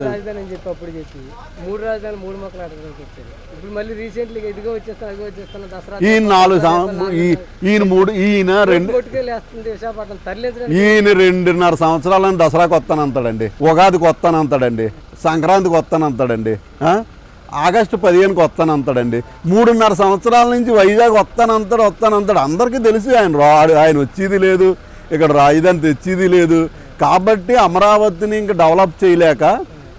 రాజధాని అని చెప్పి అప్పుడు చెప్పి మూడు రాజధాని మూడు మొక్కలు అడగడానికి వచ్చారు ఇప్పుడు మళ్ళీ రీసెంట్లీగా ఇదిగో వచ్చేస్తాను అదిగో వచ్చేస్తాను దసరా ఈయన నాలుగు ఈ- ఈయన మూడు ఈయన రెండు కొట్టుకెళ్ళి విశాఖపట్నం తరలించడానికి ఈయన రెండున్నర సంవత్సరాలని దసరాకి వస్తానంతాడండి ఉగాదికి వస్తానంతాడండి సంక్రాంతికి వస్తానంతాడండి? ఆగస్టు పదిహేనుకి వస్తానంతాడండి మూడున్నర సంవత్సరాల నుంచి వైజాగ్ వస్తానంతాడు వస్తానంతాడు అందరికీ తెలుసు ఆయన రాడు. ఆయన వచ్చేది లేదు. ఇక్కడ రాజధాని తెచ్చేది లేదు. కాబట్టి అమరావతిని ఇంకా డెవలప్ చేయలేక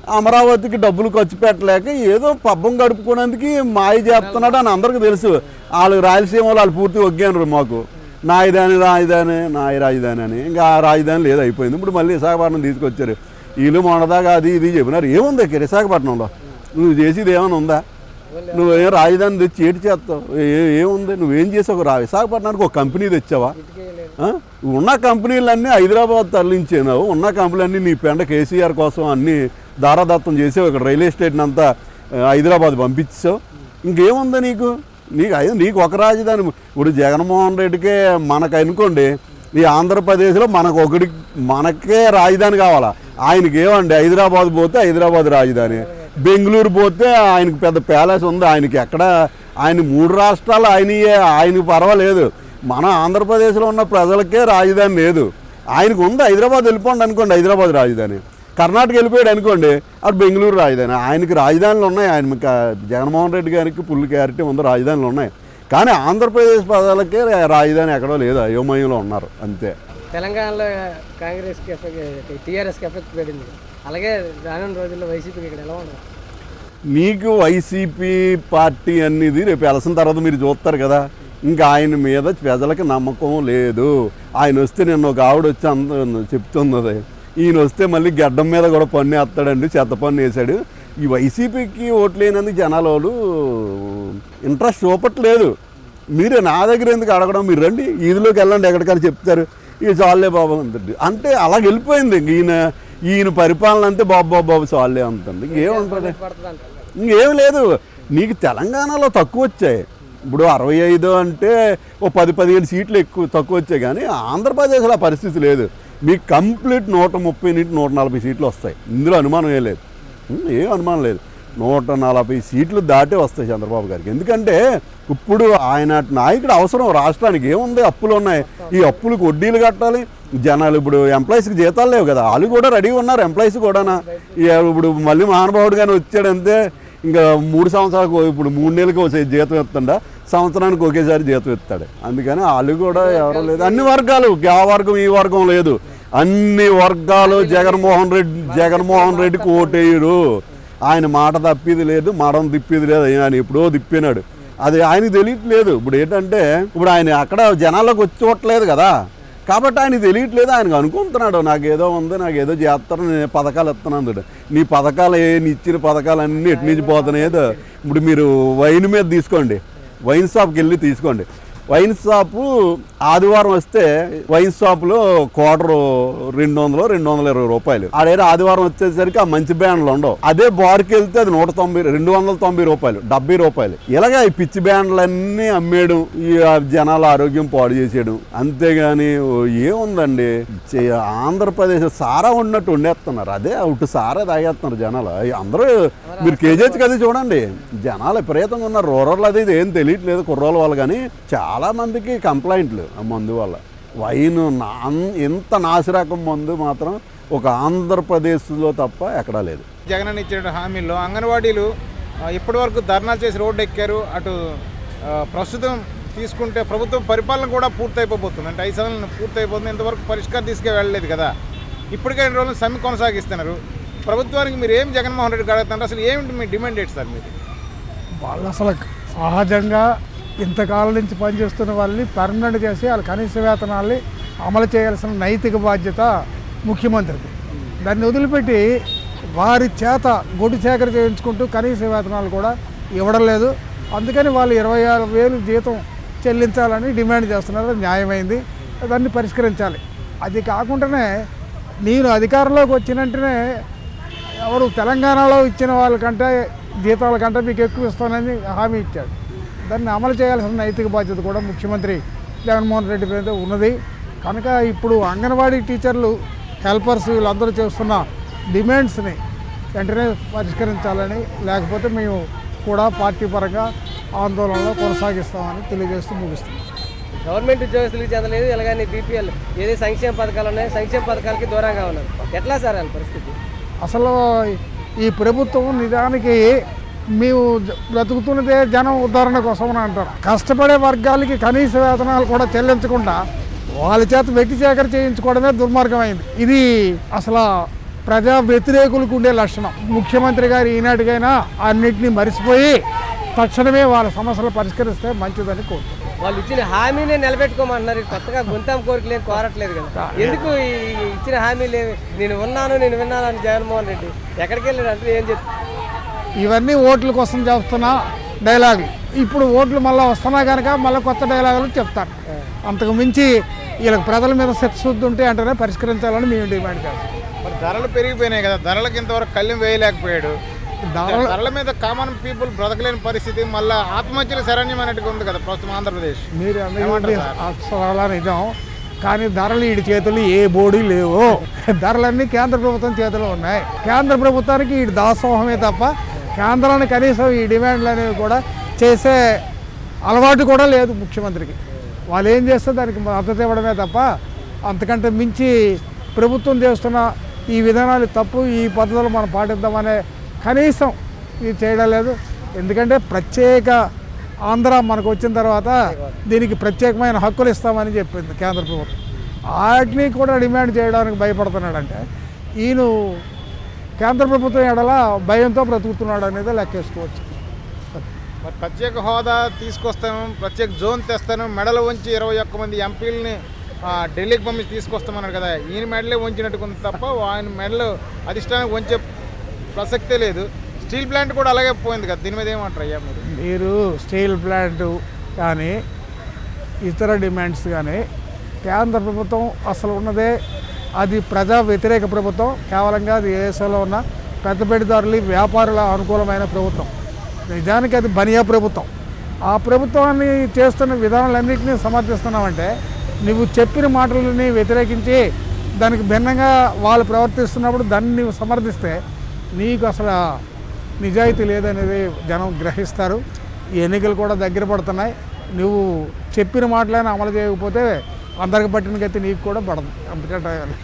అమరావతికి డబ్బులు ఖర్చు పెట్టలేక ఏదో పబ్బం గడుపుకోవడానికి మాయ చేస్తున్నాడు అని అందరికీ తెలుసు. వాళ్ళు రాయలసీమ వాళ్ళు పూర్తి ఒగ్గారు మాకు. నాయదాని రాజధాని నాయ రాజధాని అని. ఇంకా ఆ రాజధాని లేదు అయిపోయింది. ఇప్పుడు మళ్ళీ విశాఖపట్నం తీసుకొచ్చారు. వీళ్ళు మొన్నదాకా అది ఇది చెప్పినారు. ఏముంది ఇక్కడ విశాఖపట్నంలో? నువ్వు చేసేది ఏమైనా ఉందా? నువ్వేం రాజధాని తెచ్చి ఏటి చేస్తావు? ఏ- ఏముంది? నువ్వేం చేసావు? రా విశాఖపట్నానికి ఒక కంపెనీ తెచ్చావా? ఉన్న కంపెనీలన్నీ హైదరాబాద్ తరలించేనావు. ఉన్న కంపెనీలన్నీ నీ పెండ కేసీఆర్ కోసం అన్నీ దారాదత్తం చేసావు ఇక్కడ రైల్వే స్టేషన్ అంతా హైదరాబాద్ పంపించావు. ఇంకేముంది నీకు? నీకు అయితే నీకు ఒక రాజధాని. ఇప్పుడు జగన్మోహన్ రెడ్డికే మనకు అనుకోండి ఈ ఆంధ్రప్రదేశ్లో మనకు ఒకటి మనకే రాజధాని కావాలా? ఆయనకి ఏమండి? హైదరాబాద్ పోతే హైదరాబాద్ రాజధాని. బెంగళూరు పోతే ఆయనకు పెద్ద ప్యాలెస్ ఉంది. ఆయనకి ఎక్కడ ఆయన మూడు రాష్ట్రాలు ఆయనయే ఆయనకు పర్వాలేదు. మన ఆంధ్రప్రదేశ్లో ఉన్న ప్రజలకే రాజధాని లేదు. ఆయనకు ఉంది హైదరాబాద్ వెళ్ళిపోండి అనుకోండి హైదరాబాద్ రాజధాని. కర్ణాటక వెళ్ళిపోయాడు అనుకోండి అటు బెంగళూరు రాజధాని. ఆయనకి రాజధానులు ఉన్నాయి. ఆయన జగన్మోహన్ రెడ్డి గారికి ఫుల్ క్లారిటీ ఉంది రాజధానులు ఉన్నాయి. కానీ ఆంధ్రప్రదేశ్ ప్రజలకే రాజధాని ఎక్కడో లేదు. అయోమయంలో ఉన్నారు. అంతే. తెలంగాణలో కాంగ్రెస్కి ఎఫెక్ట్ టీఆర్ఎస్కి ఎఫెక్ట్ పడింది అలాగే రానున్న రోజుల్లో వైసీపీకి ఇక్కడ ఎలా ఉండదు మీకు వైసీపీ పార్టీ అనేది రేపు వెలసిన తర్వాత మీరు చూస్తారు కదా. ఇంకా ఆయన మీద ప్రజలకి నమ్మకం లేదు. ఆయన వస్తే నిన్న ఒక ఆవిడ వచ్చి అంద చెప్తున్నది. ఈయన వస్తే మళ్ళీ గడ్డం మీద కూడా పన్ను వేస్తాడండి చెత్త పన్ను వేసాడు ఈ వైసీపీకి ఓట్లేనందుకు జనాల వాళ్ళు ఇంట్రెస్ట్ చూపట్లేదు. మీరే నా దగ్గర ఎందుకు అడగడం? మీరు రండి ఈదిలోకి వెళ్ళండి ఎక్కడికైనా చెప్తారు. ఇక చాలే బాబు అంతండి అంటే అలా వెళ్ళిపోయింది ఇంక ఈయన ఈయన పరిపాలన అంతే బాబు బాబు బాబు చాలే అంతండి ఇంకేముంటుంది ఇంకేం లేదు. నీకు తెలంగాణలో తక్కువ వచ్చాయి. ఇప్పుడు అరవై ఐదు అంటే ఓ పది పదిహేను సీట్లు ఎక్కువ తక్కువ వచ్చాయి. కానీ ఆంధ్రప్రదేశ్లో ఆ పరిస్థితి లేదు. మీకు కంప్లీట్ నూట ముప్పై నుంచి నూట నలభై సీట్లు వస్తాయి. ఇందులో అనుమానం ఏ లేదు. ఏం అనుమానం లేదు. నూట నలభై సీట్లు దాటే వస్తాయి చంద్రబాబు గారికి. ఎందుకంటే ఇప్పుడు ఆయన నాయకుడు అవసరం. రాష్ట్రానికి ఏముంది? అప్పులు ఉన్నాయి. ఈ అప్పులకు వడ్డీలు కట్టాలి. జనాలు ఇప్పుడు ఎంప్లాయీస్కి జీతాలు లేవు కదా. వాళ్ళు కూడా రెడీ ఉన్నారు ఎంప్లాయీస్ కూడానా? ఇప్పుడు మళ్ళీ మహానుభావుడు కానీ వచ్చాడంతే ఇంకా మూడు సంవత్సరాలకు ఇప్పుడు మూడు నెలలకు ఒకసారి జీతం ఇస్తుండ? సంవత్సరానికి ఒకేసారి జీతం ఇస్తాడు. అందుకని వాళ్ళు కూడా ఎవరు లేదు. అన్ని వర్గాలు ఆ వర్గం ఈ వర్గం లేదు. అన్ని వర్గాలు జగన్మోహన్ రెడ్డి జగన్మోహన్ రెడ్డికి ఓటేయరు ఆయన మాట తప్పిది లేదు మడం తిప్పిది లేదు. ఆయన ఎప్పుడో తిప్పినాడు. అది ఆయనకి తెలియట్లేదు. ఇప్పుడు ఏంటంటే ఇప్పుడు ఆయన అక్కడ జనాల్లోకి వచ్చి చూడట్లేదు కదా. కాబట్టి ఆయన తెలియట్లేదు. ఆయనకు అనుకుంటున్నాడు నాకు ఏదో ఉంది నాకు ఏదో చేస్తాను నేను పథకాలు ఇస్తున్నాను నీ పథకాలు నీ ఇచ్చిన పథకాలు అన్నీ ఎటు నుంచి పోతున్నాయేదో ఇప్పుడు మీరు వైన్ మీద తీసుకోండి. వైన్ షాప్కి వెళ్ళి తీసుకోండి. వైన్ షాపు ఆదివారం వస్తే వైన్ షాపులో క్వార్టర్ రెండు వందలు రెండు వందల ఇరవై రూపాయలు. ఆడేదో ఆదివారం వచ్చేసరికి ఆ మంచి బ్యాండ్లు ఉండవు. అదే బార్కి వెళ్తే అది నూట తొంభై రెండు వందల తొంభై రూపాయలు డెబ్బై రూపాయలు. ఇలాగా ఈ పిచ్చి బ్యాండ్లన్నీ అమ్మేయడం ఈ జనాల ఆరోగ్యం పాడు చేసేయడం అంతేగాని ఓ ఏముందండి? ఆంధ్రప్రదేశ్ సారా ఉన్నట్టు వండేస్తున్నారు. అదే అటు సారా తాగేస్తున్నారు జనాలు. అందరూ మీరు కేజీహెచ్ కదా చూడండి. జనాలు విపరీతంగా ఉన్నారు. రూరల్ అది ఇది ఏం తెలియట్లేదు కుర్రోళ్ళ వాళ్ళు కానీ. చాలా మందికి కంప్లైంట్లు ఆ మందు వల్ల. వైన్ నా ఇంత నాసిరకం మందు మాత్రం ఒక ఆంధ్రప్రదేశ్లో తప్ప ఎక్కడా లేదు. జగన్ అన్న ఇచ్చిన హామీల్లో అంగన్వాడీలు ఆ, ఇప్పటివరకు ధర్నాలు చేసి రోడ్డు ఎక్కారు అటు ప్రస్తుతం తీసుకుంటే ప్రభుత్వం పరిపాలన కూడా పూర్తయిపోతుంది అంటే ఐదు సంవత్సరాలు పూర్తయిపోతుంది. ఇంతవరకు పరిష్కారం తీసుకే వెళ్ళలేదు కదా. ఇప్పటికే రెండు రోజులు సమ్మె కొనసాగిస్తున్నారు. ప్రభుత్వానికి మీరు ఏం జగన్మోహన్ రెడ్డి అడుగుతున్నారు? అసలు ఏమిటి మీ డిమాండ్ ఏంటి సార్ మీరు వాళ్ళు అసలు సహజంగా ఇంతకాలం నుంచి పనిచేస్తున్న వాళ్ళని పర్మనెంట్ చేసి వాళ్ళ కనీస వేతనాల్ని అమలు చేయాల్సిన నైతిక బాధ్యత ముఖ్యమంత్రికి దాన్ని వదిలిపెట్టి వారి చేత గొడ్డు సేకరణ చేయించుకుంటూ కనీస వేతనాలు కూడా ఇవ్వడం లేదు. అందుకని వాళ్ళు ఇరవై ఆరు వేలు జీతం చెల్లించాలని డిమాండ్ చేస్తున్నారు. న్యాయమైంది. దాన్ని పరిష్కరించాలి. అది కాకుండానే నేను అధికారంలోకి వచ్చిన వెంటనే ఎవరు తెలంగాణలో ఇచ్చిన వాళ్ళకంటే జీతాల కంటే మీకు ఎక్కువ ఇస్తానని హామీ ఇచ్చాడు. దాన్ని అమలు చేయాల్సిన నైతిక బాధ్యత కూడా ముఖ్యమంత్రి జగన్మోహన్ రెడ్డి మీద ఉన్నది. కనుక ఇప్పుడు అంగన్వాడీ టీచర్లు హెల్పర్స్ వీళ్ళందరూ చేస్తున్న డిమాండ్స్ని వెంటనే పరిష్కరించాలని లేకపోతే మేము కూడా పార్టీ పరంగా ఆందోళనలో కొనసాగిస్తామని తెలియజేస్తూ ముగిస్తున్నాం. గవర్నమెంట్ ఉద్యోగస్తులకు చెందలేదు ఇలాగని బీపీఎల్ ఏదో సంక్షేమ పథకాలు ఉన్నాయి సంక్షేమ పథకాలకి దూరంగా ఉన్నారు. ఎట్లా సార్ వాళ్ళ పరిస్థితి? అసలు ఈ ప్రభుత్వం నిజానికి మేము బ్రతుకుతున్నదే జనం ఉద్ధరణ కోసం అని అంటారు. కష్టపడే వర్గాలకి కనీస వేతనాలు కూడా చెల్లించకుండా వాళ్ళ చేత వ్యక్తి సేకరణ చేయించుకోవడమే దుర్మార్గమైంది. ఇది అసలు ప్రజా వ్యతిరేకులకు ఉండే లక్షణం. ముఖ్యమంత్రి గారు ఈనాటికైనా అన్నింటినీ మరిచిపోయి తక్షణమే వాళ్ళ సమస్యలు పరిష్కరిస్తే మంచిదని కోరుతున్నాను వాళ్ళు ఇచ్చిన హామీనే నిలబెట్టుకోమంటున్నారు. కొత్తగా గుంతాం కోరికలు కోరట్లేదు కదా. ఎందుకు ఈ ఇచ్చిన హామీలు నేను ఉన్నాను నేను విన్నాను అని జగన్మోహన్ రెడ్డి ఎక్కడికి వెళ్ళాడు అంటే ఏం చెప్తాను ఇవన్నీ ఓట్ల కోసం చేస్తున్న డైలాగులు ఇప్పుడు ఓట్లు మళ్ళీ వస్తున్నా కనుక మళ్ళీ కొత్త డైలాగులు చెప్తారు. అంతకు మించి వీళ్ళకి ప్రజల మీద శక్తిశుద్ధి ఉంటే అంటేనే పరిష్కరించాలని మేము డిమాండ్ చేస్తాం. మరి ధరలు పెరిగిపోయినాయి కదా ధరలకు ఇంతవరకు కళ్ళెం వేయలేకపోయాడు. ధరలు మీద కామన్ పీపుల్ బ్రతకలేని పరిస్థితి మళ్ళీ ఆత్మహత్యల శరణ్యం అన్నట్టుగా ఉంది కదా ప్రస్తుతం ఆంధ్రప్రదేశ్. మీరు? అక్షరాల నిజం. కానీ ధరలు వీడి చేతులు ఏ బోడీ లేవు. ధరలన్నీ కేంద్ర ప్రభుత్వం చేతిలో ఉన్నాయి. కేంద్ర ప్రభుత్వానికి వీడి దాసోహమే తప్ప కేంద్రాన్ని కనీసం ఈ డిమాండ్లు అనేవి కూడా చేసే అలవాటు కూడా లేదు ముఖ్యమంత్రికి. వాళ్ళు ఏం చేస్తే దానికి మద్దతు ఇవ్వడమే తప్ప అంతకంటే మించి ప్రభుత్వం చేస్తున్న ఈ విధానాలు తప్పు ఈ పద్ధతులు మనం పాటిద్దామనే కనీసం ఇది చేయడం లేదు. ఎందుకంటే ప్రత్యేక ఆంధ్ర మనకు వచ్చిన తర్వాత దీనికి ప్రత్యేకమైన హక్కులు ఇస్తామని చెప్పింది కేంద్ర ప్రభుత్వం. వాటిని కూడా డిమాండ్ చేయడానికి భయపడుతున్నాడంటే ఈయన కేంద్ర ప్రభుత్వం ఎడల భయంతో బ్రతుకుతున్నాడు అనేది లెక్కేసుకోవచ్చు. మరి ప్రత్యేక హోదా తీసుకొస్తాను ప్రత్యేక జోన్ తెస్తాను మెడలు వంచి ఇరవై ఒక్క మంది ఎంపీలని ఢిల్లీకి పంపించి తీసుకొస్తామన్నారు కదా ఈయన మెడలే వంచినట్టుకుంది తప్ప ఆయన మెడలు అధిష్టానికి వంచే ప్రసక్తే లేదు. స్టీల్ ప్లాంట్ కూడా అలాగే పోయింది కదా దీని మీద ఏమంటారు అయ్యా మీరు? మీరు స్టీల్ ప్లాంట్ కానీ ఇతర డిమాండ్స్ కానీ కేంద్ర ప్రభుత్వం అసలు ఉన్నదే అది ప్రజా వ్యతిరేక ప్రభుత్వం. కేవలంగా అది దేశంలో ఉన్న పెద్ద పెట్టుదారులు వ్యాపారుల అనుకూలమైన ప్రభుత్వం. నిజానికి అది బనియా ప్రభుత్వం. ఆ ప్రభుత్వాన్ని చేస్తున్న విధానాలన్నింటినీ సమర్థిస్తున్నామంటే నువ్వు చెప్పిన మాటలని వ్యతిరేకించి దానికి భిన్నంగా వాళ్ళు ప్రవర్తిస్తున్నప్పుడు దాన్ని నువ్వు సమర్థిస్తే నీకు అసలు నిజాయితీ లేదనేది జనం గ్రహిస్తారు. ఎన్నికలు కూడా దగ్గర పడుతున్నాయి. నువ్వు చెప్పిన మాటలైనా అమలు చేయకపోతే అందరికి పట్టిన గతి నీకు కూడా పడదు.